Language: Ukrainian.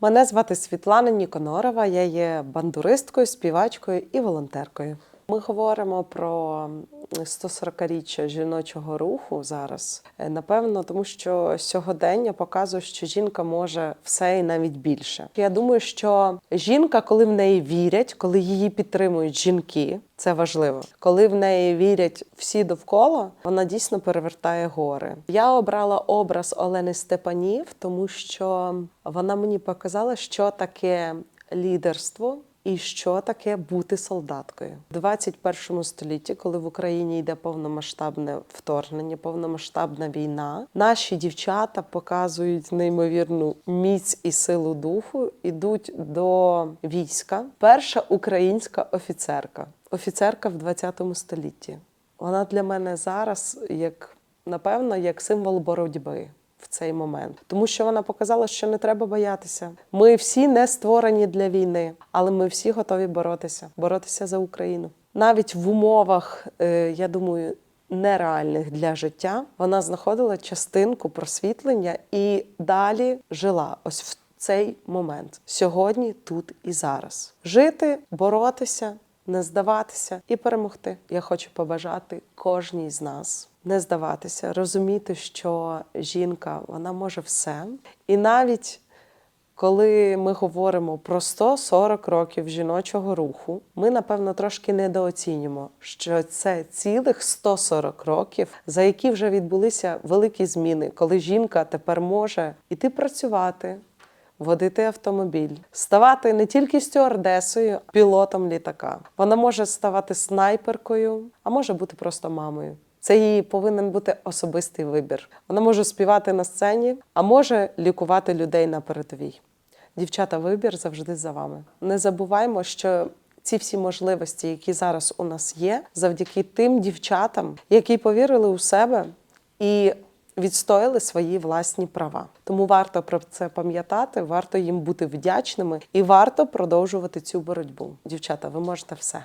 Мене звати Світлана Ніконорова. Я є бандуристкою, співачкою і волонтеркою. Ми говоримо про 140-річчя жіночого руху зараз. Е, Напевно, тому що сьогодення показує, що жінка може все і навіть більше. Я думаю, що жінка, коли в неї вірять, коли її підтримують жінки, це важливо. Коли в неї вірять всі довкола, вона дійсно перевертає гори. Я обрала образ Олени Степанів, тому що вона мені показала, що таке лідерство. І що таке бути солдаткою в 21 столітті, коли в Україні йде повномасштабне вторгнення, повномасштабна війна, наші дівчата показують неймовірну міць і силу духу, ідуть до війська. Перша українська офіцерка, офіцерка в 20 столітті. Вона для мене зараз як напевно як символ боротьби цей момент, тому що вона показала, що не треба боятися. Ми всі не створені для війни, але ми всі готові боротися, боротися за Україну. Навіть в умовах, е, я думаю, нереальних для життя вона знаходила частинку просвітлення і далі жила ось в цей момент сьогодні, тут і зараз. Жити, боротися, не здаватися і перемогти. Я хочу побажати кожній з нас не здаватися, розуміти, що жінка вона може все. І навіть коли ми говоримо про 140 років жіночого руху, ми напевно трошки недооцінюємо, що це цілих 140 років, за які вже відбулися великі зміни, коли жінка тепер може іти працювати, водити автомобіль, ставати не тільки стюардесою, а пілотом літака. Вона може ставати снайперкою, а може бути просто мамою. Це її повинен бути особистий вибір. Вона може співати на сцені, а може лікувати людей на передовій. Дівчата, вибір завжди за вами. Не забуваймо, що ці всі можливості, які зараз у нас є, завдяки тим дівчатам, які повірили у себе і відстояли свої власні права. Тому варто про це пам'ятати, варто їм бути вдячними і варто продовжувати цю боротьбу. Дівчата, ви можете все.